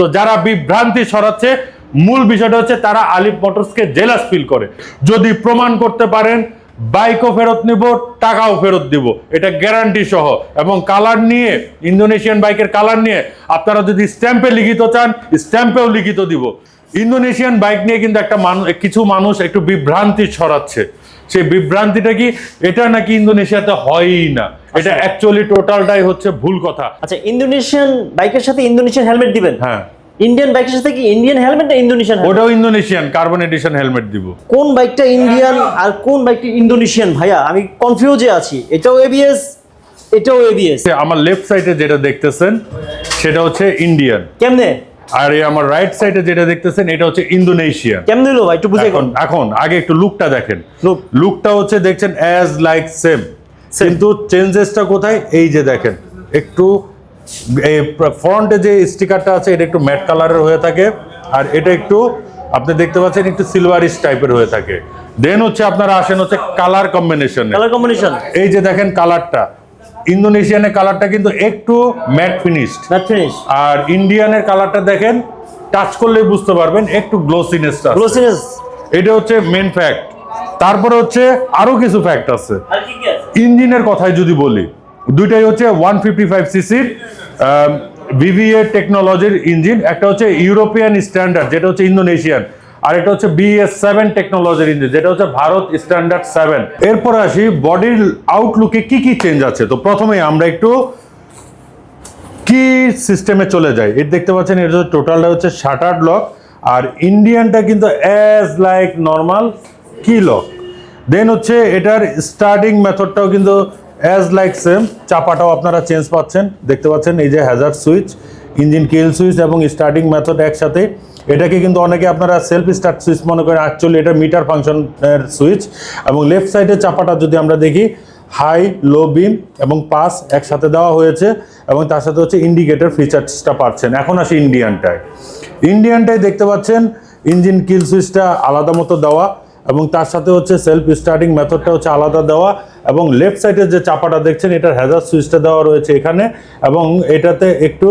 তো যারা বিভ্রান্তি সরাচ্ছে মূল বিষয়টা হচ্ছে তারা আলিফ মোটরসকে জেলাস ফিল করে। যদি প্রমাণ করতে পারেন, বাইকও ফেরত নিব, টাকাও ফেরত দিব। এটা গ্যারান্টি সহ। এবং কালার নিয়ে ইন্দোনেশিয়ান বাইকের কালার নিয়ে আপনারা যদি স্ট্যাম্পে লিখিত চান স্ট্যাম্পেও লিখিত দিব। ইন্দোনেশিয়ান বাইক নিয়ে কিন্তু একটা মানুষ কিছু মানুষ একটু বিভ্রান্তি ছড়াচ্ছে। সেই বিভ্রান্তিটা কি এটা নাকি ইন্দোনেশিয়াতে হয়ই না? এটা অ্যাকচুয়ালি টোটালটাই হচ্ছে ভুল কথা। আচ্ছা ইন্দোনেশিয়ান বাইকের সাথে ইন্দোনেশিয়ান হেলমেট দিবেন? হ্যাঁ। ইন্ডিয়ান বাইকের সাথে কি ইন্ডিয়ান হেলমেট না ইন্দোনেশিয়ান ওটাও ইন্দোনেশিয়ান কার্বন এডিশন হেলমেট দিব। কোন বাইকটা ইন্ডিয়ান আর কোন বাইকটা ইন্দোনেশিয়ান ভাইয়া? আমি কনফিউজে আছি। এটাও এবিএস এটাও এবিএস আমার লেফট সাইডে যেটা দেখতেছেন সেটা হচ্ছে ইন্ডিয়ান কেমনে? আর এই আমার রাইট সাইডে যেটা দেখতেছেন এটা হচ্ছে ইন্দোনেশিয়া কেমনে হলো ভাই? একটু বুঝে এখন এখন আগে একটু লুকটা দেখেন. লুকটা হচ্ছে দেখছেন অ্যাজ লাইক সেম কিন্তু চেঞ্জেসটা কোথায়? এই যে দেখেন একটু ফ্রন্টে যে স্টিকারটা আছে এটা একটু ম্যাট কালারের হয়ে থাকে। আর এটা একটু আপনি দেখতে পাচ্ছেন একটু সিলভারিশ টাইপের হয়ে থাকে। দেন হচ্ছে আপনারা আসেন হচ্ছে কালার কম্বিনেশনে কালার কম্বিনেশন এই যে দেখেন কালারটা ইন্দোনেশিয়ানের কালারটা কিন্তু একটু ম্যাট ফিনিশড। Matte finish. আর ইন্ডিয়ানের কালারটা দেখেন টাচ করলেই বুঝতে পারবেন একটু গ্লোসিনেসটা গ্লোসিনেস এটা হচ্ছে মেন ফ্যাক্ট তারপরে হচ্ছে আরও কিছু ফ্যাক্ট আছে। আর কি কি আছে? ইঞ্জিনের কথাই যদি বলি দুইটাই হচ্ছে ওয়ান ফিফটি ফাইভ সিসির ভিভিএ টেকনোলজির ইঞ্জিন একটা হচ্ছে ইউরোপিয়ান স্ট্যান্ডার্ড যেটা হচ্ছে ইন্দোনেশিয়ান। আর এটা হচ্ছে বিএস সেভেন টেকনোলজির ইঞ্জিন যেটা হচ্ছে ভারত স্ট্যান্ডার্ড সেভেন এরপরে আসি বডির আউটলুকে কি কি চেঞ্জ আছে? তো প্রথমে আমরা একটু কি সিস্টেমে চলে যায় এর দেখতে পাচ্ছেন এটা হচ্ছে টোটালটা হচ্ছে শাটার্ড লক আর ইন্ডিয়ানটা কিন্তু অ্যাজ লাইক নর্মাল কি লক দেন হচ্ছে এটার স্টার্টিং মেথডটাও কিন্তু অ্যাজ লাইক সেম চাপাটাও আপনারা চেঞ্জ পাচ্ছেন। দেখতে পাচ্ছেন, এই যে hazard switch engine kill switch এবং স্টার্টিং মেথড একসাথে। এটাকে কিন্তু অনেকে আপনারা সেলফ স্টার্ট সুইচ মনে করেন অ্যাকচুয়ালি এটা মিটার ফাংশনের সুইচ এবং লেফট সাইডে চাপাটা যদি আমরা দেখি হাই লো বিম এবং পাস একসাথে দেওয়া হয়েছে এবং তার সাথে হচ্ছে ইন্ডিকেটর ফিচার্সটা পাচ্ছেন। এখন আসি ইন্ডিয়ানটায় ইন্ডিয়ানটায় দেখতে পাচ্ছেন, ইঞ্জিন কিল সুইচটা আলাদা মতো দেওয়া এবং তার সাথে হচ্ছে সেলফ স্টার্টিং মেথডটা হচ্ছে আলাদা দেওয়া। এবং লেফট সাইডের যে চাপাটা দেখছেন, এটার হ্যাজার সুইচটা দেওয়া রয়েছে এখানে। এবং এটাতে একটু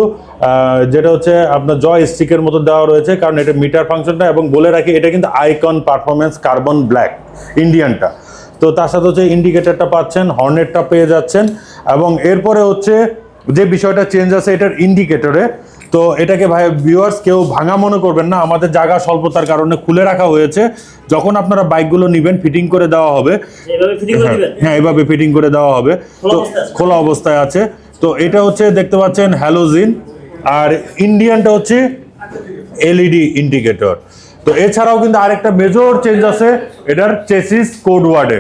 যেটা হচ্ছে আপনার জয় স্টিকের মতো দেওয়া রয়েছে, কারণ এটা মিটার ফাংশনটা এবং বলে রাখি, এটা কিন্তু আইকন পারফরমেন্স কার্বন ব্ল্যাক ইন্ডিয়ানটা তো তার সাথে হচ্ছে ইন্ডিকেটারটা পাচ্ছেন হর্নেটটা পেয়ে যাচ্ছেন। এবং এরপরে হচ্ছে যে বিষয়টা চেঞ্জ আছে, এটার ইন্ডিকেটরে তো এটাকে ভাই ভিউয়ার্স কেউ ভাঙা মনে করবেন না আমাদের জায়গা স্বল্পতার কারণে খুলে রাখা হয়েছে। যখন আপনারা বাইকগুলো নেবেন ফিটিং করে দেওয়া হবে। দিবেন? হ্যাঁ এভাবে ফিটিং করে দেওয়া হবে। তো খোলা অবস্থায় আছে। তো এটা হচ্ছে দেখতে পাচ্ছেন হ্যালোজিন আর ইন্ডিয়ানটা হচ্ছে এলইডি ইন্ডিকেটর তো এছাড়াও কিন্তু আরেকটা মেজর চেঞ্জ আছে এটার চেসিস কোড ওয়ার্ডে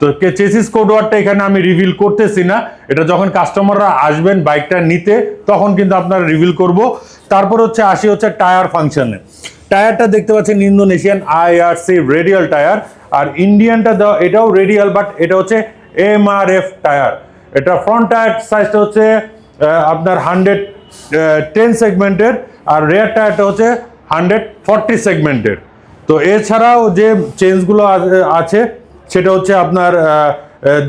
তো চেসিস কোড ওয়ার্ডটা এখানে আমি রিভিল করতেছি না। এটা যখন কাস্টমাররা আসবেন বাইকটা নিতে, তখন কিন্তু আপনারা রিভিল করব। তারপর হচ্ছে আসি হচ্ছে টায়ার ফাংশনে টায়ারটা দেখতে পাচ্ছেন ইন্দোনেশিয়ান আইআরসি রেডিয়াল টায়ার আর ইন্ডিয়ানটা দেওয়া, এটাও রেডিয়াল বাট এটা হচ্ছে এমআরএফ টায়ার এটা ফ্রন্ট টায়ার সাইজটা হচ্ছে আপনার হান্ড্রেড টেন সেগমেন্টের আর রেয়ার টায়ারটা হচ্ছে হান্ড্রেড ফর্টি সেগমেন্টের তো এছাড়াও যে চেঞ্জগুলো আছে সেটা হচ্ছে আপনার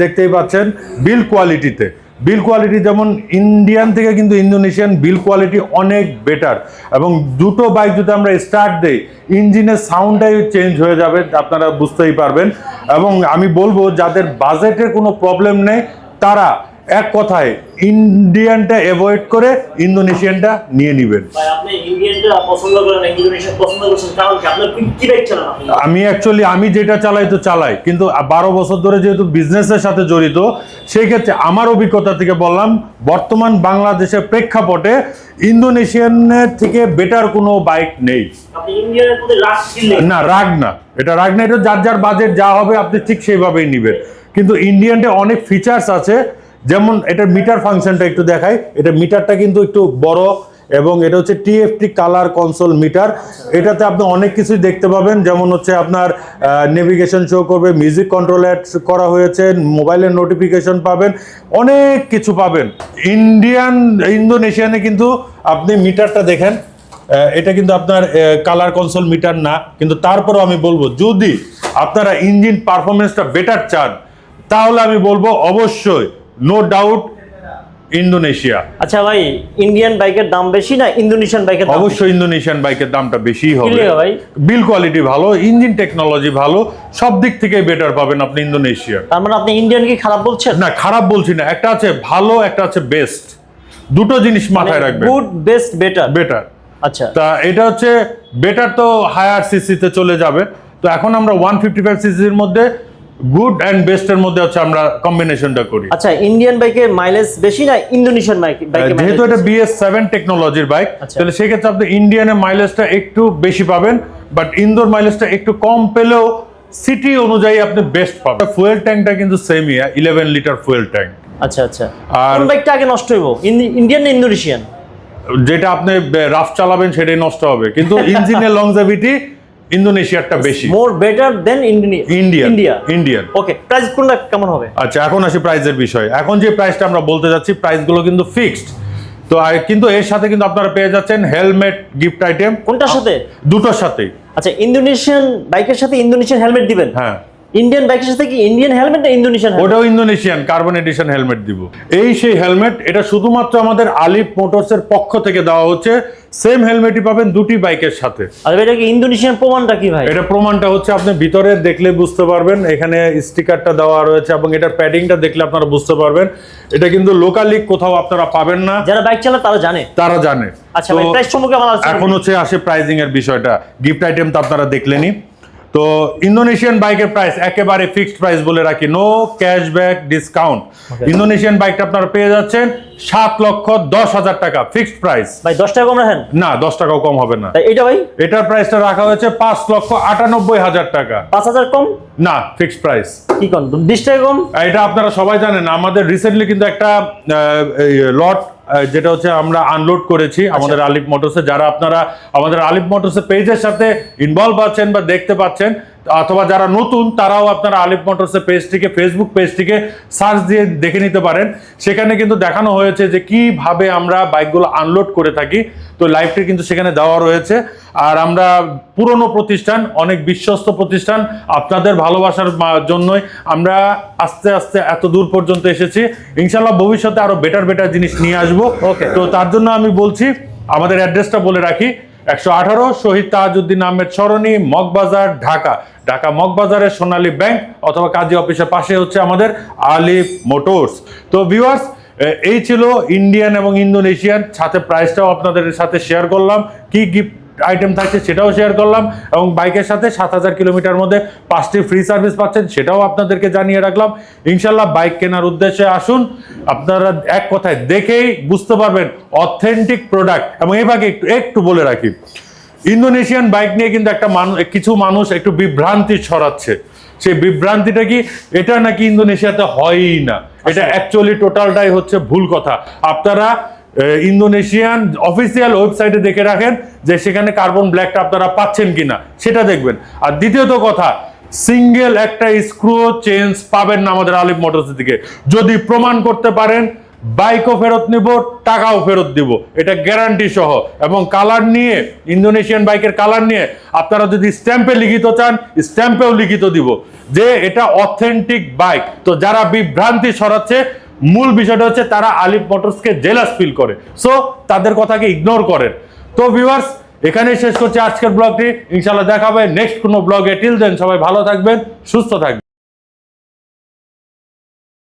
দেখতেই পাচ্ছেন বিল কোয়ালিটিতে। বিল কোয়ালিটি যেমন ইন্ডিয়ান থেকে কিন্তু ইন্দোনেশিয়ান, বিল কোয়ালিটি অনেক বেটার। এবং দুটো বাইক যদি আমরা স্টার্ট দেই, ইঞ্জিনের সাউন্ডটাই চেঞ্জ হয়ে যাবে, আপনারা বুঝতেই পারবেন। এবং আমি বলব, যাদের বাজেটের কোনো প্রবলেম নেই, তারা এক কথায় ইন্ডিয়ানটা অ্যাভয়েড করে ইন্দোনেশিয়ানটা নিয়ে নেবেন। আমি অ্যাকচুয়ালি আমি যেটা চালাই তো চালাই কিন্তু বারো বছর ধরে যেহেতু বিজনেসের সাথে জড়িত সেই ক্ষেত্রে আমার অভিজ্ঞতা থেকে বললাম বর্তমান বাংলাদেশের প্রেক্ষাপটে ইন্দোনেশিয়ানের থেকে বেটার কোনো বাইক নেই। না রাগ না। এটা রাগ না এটা যার যার বাজেট যা হবে আপনি ঠিক সেইভাবেই নেবেন। কিন্তু ইন্ডিয়ানটা অনেক ফিচার্স আছে যেমন এটার মিটার ফাংশনটা একটু দেখাই, এটা মিটারটা কিন্তু একটু বড় এবং এটা হচ্ছে টিএফটি কালার কনসোল মিটার এটাতে আপনি অনেক কিছুই দেখতে পাবেন, যেমন হচ্ছে আপনার নেভিগেশন শো করবে মিউজিক কন্ট্রোল করা হয়েছে মোবাইলের নোটিফিকেশন পাবেন, অনেক কিছু পাবেন। ইন্ডিয়ান ইন্দোনেশিয়ানে কিন্তু আপনি মিটারটা দেখেন এটা কিন্তু আপনার কালার কনসোল মিটার না, কিন্তু তারপরও আমি বলব, যদি আপনারা ইঞ্জিন পারফরমেন্সটা বেটার চান, তাহলে আমি বলব অবশ্যই নো ডাউট ইন্দোনেশিয়া আচ্ছা ভাই ইন্ডিয়ান বাইকের দাম বেশি না ইন্দোনেশিয়ান বাইকের দাম অবশ্যই ইন্দোনেশিয়ান বাইকের দামটা বেশি হবে। ভাই? বিল কোয়ালিটি ভালো ইঞ্জিন টেকনোলজি ভালো সব দিক থেকে বেটার পাবেন আপনি ইন্দোনেশিয়া তার মানে আপনি ইন্ডিয়ান কি খারাপ বলছেন? না খারাপ বলছি না একটা আছে ভালো একটা আছে বেস্ট দুটো জিনিস মাথায় রাখবেন। গুড বেস্ট বেটার বেটার আচ্ছা। তা এটা হচ্ছে বেটার তো হায়ার সিসিতে চলে যাবে। তো এখন আমরা ওয়ান ফিফটি ফাইভ সিসির মধ্যে গুড অ্যান্ড বেস্টের মধ্যে হচ্ছে আমরা কম্বিনেশনটা করি। আচ্ছা ইন্ডিয়ান বাইকের মাইলেজ বেশি না ইন্দোনেশিয়ান বাইক যেহেতু এটা বিএস সেভেন টেকনোলজির বাইক। তাহলে সেক্ষেত্রে আপনি ইন্ডিয়ানের মাইলেজটা একটু বেশি পাবেন বাট ইন্দোর মাইলেজটা একটু কম পেলেও সিটি অনুযায়ী আপনি বেস্ট পাবেন। ফুয়েল ট্যাঙ্কটা কিন্তু সেমই ইলেভেন লিটার ফুয়েল ট্যাঙ্ক আচ্ছা আচ্ছা। আর- কোন বাইকটা আগে নষ্ট হইব? ইন্ডিয়ান না ইন্দোনেশিয়ান যেটা আপনি রাফ চালাবেন সেটাই নষ্ট হবে। কিন্তু ইঞ্জিনের লংজেভিটি ইন্দোনেশিয়ারটা বেশি। More better than India Indian India Indian okay price কোনটা কেমন হবে? আচ্ছা এখন আসি প্রাইসের বিষয়ে। এখন যে প্রাইসটা আমরা বলতে যাচ্ছি প্রাইসগুলো কিন্তু ফিক্সড তো কিন্তু এর সাথে কিন্তু আপনারা পেয়ে যাচ্ছেন হেলমেট গিফট আইটেম কোনটার সাথে? দুটোর সাথে। আচ্ছা ইন্দোনেশিয়ান বাইকের সাথে ইন্দোনেশিয়ান হেলমেট দিবেন। হ্যাঁ। ইন্ডিয়ান বাইকের সাথে কি ইন্ডিয়ান হেলমেট না ইন্দোনেশিয়ান ওটাও ইন্দোনেশিয়ান কার্বন এডিশন হেলমেট দিব। এই সেই হেলমেট এটা শুধুমাত্র আমাদের আলিফ মোটরসের পক্ষ থেকে দেওয়া হচ্ছে। সেম হেলমেটই পাবেন দুটি বাইকের সাথে। আর এটা কি ইন্দোনেশিয়ান প্রমাণটা কি ভাই? এটা প্রমাণটা হচ্ছে আপনি ভিতরে দেখলে বুঝতে পারবেন এখানে স্টিকারটা দেওয়া রয়েছে এবং এটার প্যাডিংটা দেখলে আপনারা বুঝতে পারবেন। এটা কিন্তু লোকালি কোথাও আপনারা পাবেন না। যারা বাইক চালায় তারা জানে। তারা জানে। আচ্ছা তো প্রাইস সম্পর্কে আমার এখন হচ্ছে আসে প্রাইজিং এর বিষয়টা। গিফট আইটেম তো আপনারা দেখলেনই। তো ইন্দোনেশিয়ান বাইকের প্রাইস একেবারে ফিক্সড প্রাইস বলে রাখি নো ক্যাশব্যাক ডিসকাউন্ট ইন্দোনেশিয়ান বাইকটা আপনারা পেয়ে যাচ্ছেন সাত লক্ষ দশ হাজার টাকা ফিক্সড প্রাইস ভাই দশ টাকা কম রাখেন? না দশ টাকাও কম হবে না। তাই এটা ভাই? এটার প্রাইসটা রাখা হয়েছে পাঁচ লক্ষ আটানব্বই হাজার টাকা। পাঁচ হাজার কম? না ফিক্সড প্রাইস কি কম বিশ টাকা কম? এটা আপনারা সবাই জানেন আমাদের রিসেন্টলি কিন্তু একটা লট যেটা হচ্ছে আমরা আনলোড করেছি আমাদের আলিফ মোটরসে যারা আপনারা আমাদের আলিফ মোটরসের পেজের সাথে ইনভলভ আছেন বা দেখতে পাচ্ছেন অথবা যারা নতুন তারাও আপনারা আলিফ মোটরসের পেজটিকে ফেসবুক পেজটিকে সার্চ দিয়ে দেখে নিতে পারেন। সেখানে কিন্তু দেখানো হয়েছে যে কীভাবে আমরা বাইকগুলো আনলোড করে থাকি। তো লাইভটি কিন্তু সেখানে দেওয়া রয়েছে। আর আমরা পুরনো প্রতিষ্ঠান অনেক বিশ্বস্ত প্রতিষ্ঠান আপনাদের ভালোবাসার জন্যই আমরা আস্তে আস্তে এত দূর পর্যন্ত এসেছি। ইনশাল্লাহ ভবিষ্যতে আরও বেটার বেটার জিনিস নিয়ে আসব। Okay. তো তার জন্য আমি বলছি আমাদের অ্যাড্রেসটা বলে রাখি। একশো আঠারো, শহীদ তাজউদ্দিন আহমেদ সরণি, মগবাজার, ঢাকা। ঢাকা মগবাজারের সোনালী ব্যাংক অথবা কাজী অফিসের পাশে হচ্ছে আমাদের আলিফ মোটরস। তো ভিউয়ার্স এই ছিল ইন্ডিয়ান এবং ইন্দোনেশিয়ান। সাথে প্রাইসটাও আপনাদের সাথে শেয়ার করলাম। কি গিফট আইটেম থাকছে সেটাও শেয়ার করলাম এবং বাইকের সাথে সাত হাজার কিলোমিটার মধ্যে পাঁচটি ফ্রি সার্ভিস পাচ্ছেন সেটাও আপনাদেরকে জানিয়ে রাখলাম। ইনশাল্লাহ বাইক কেনার উদ্দেশ্যে আসুন আপনারা এক কথায় দেখেই বুঝতে পারবেন অথেন্টিক প্রোডাক্ট এবং এই ভাগে একটু একটু বলে রাখি ইন্দোনেশিয়ান বাইক নিয়ে কিন্তু একটা মানুষ কিছু মানুষ একটু বিভ্রান্তি ছড়াচ্ছে। সেই বিভ্রান্তিটা কি? এটা নাকি ইন্দোনেশিয়াতে হয়ই না। এটা অ্যাকচুয়ালি টোটালটাই হচ্ছে ভুল কথা। আপনারা ইন্দোনেশিয়ান অফিসিয়াল ওয়েবসাইটে দেখে রাখেন যে সেখানে কার্বন ব্ল্যাকটা আপনারা পাচ্ছেন কিনা, সেটা দেখবেন। আর দ্বিতীয়ত কথা সিঙ্গেল একটা স্ক্রু চেঞ্জ পাবেন না আমাদের আলিফ মোটরস থেকে যদি প্রমাণ করতে পারেন বাইকও ফেরত নিব, টাকাও ফেরত দিব। এটা গ্যারান্টি সহ। এবং কালার নিয়ে, ইন্দোনেশিয়ান বাইকের কালার নিয়ে আপনারা যদি স্ট্যাম্পে লিখিত চান স্ট্যাম্পেও লিখিত দিব যে এটা অথেন্টিক বাইক তো যারা বিভ্রান্তি ছড়াচ্ছে মূল বিষয়টা হচ্ছে তারা আলিফ মোটরসকে জেলাস ফিল করে। সো তাদের কথাকে ইগনোর করেন। তো ভিউয়ার্স এখানেই শেষ করছি আজকের ব্লগটি ইনশাল্লাহ দেখাবে। নেক্সট কোনো ব্লগে টিল দেন সবাই ভালো থাকবেন, সুস্থ থাকবেন।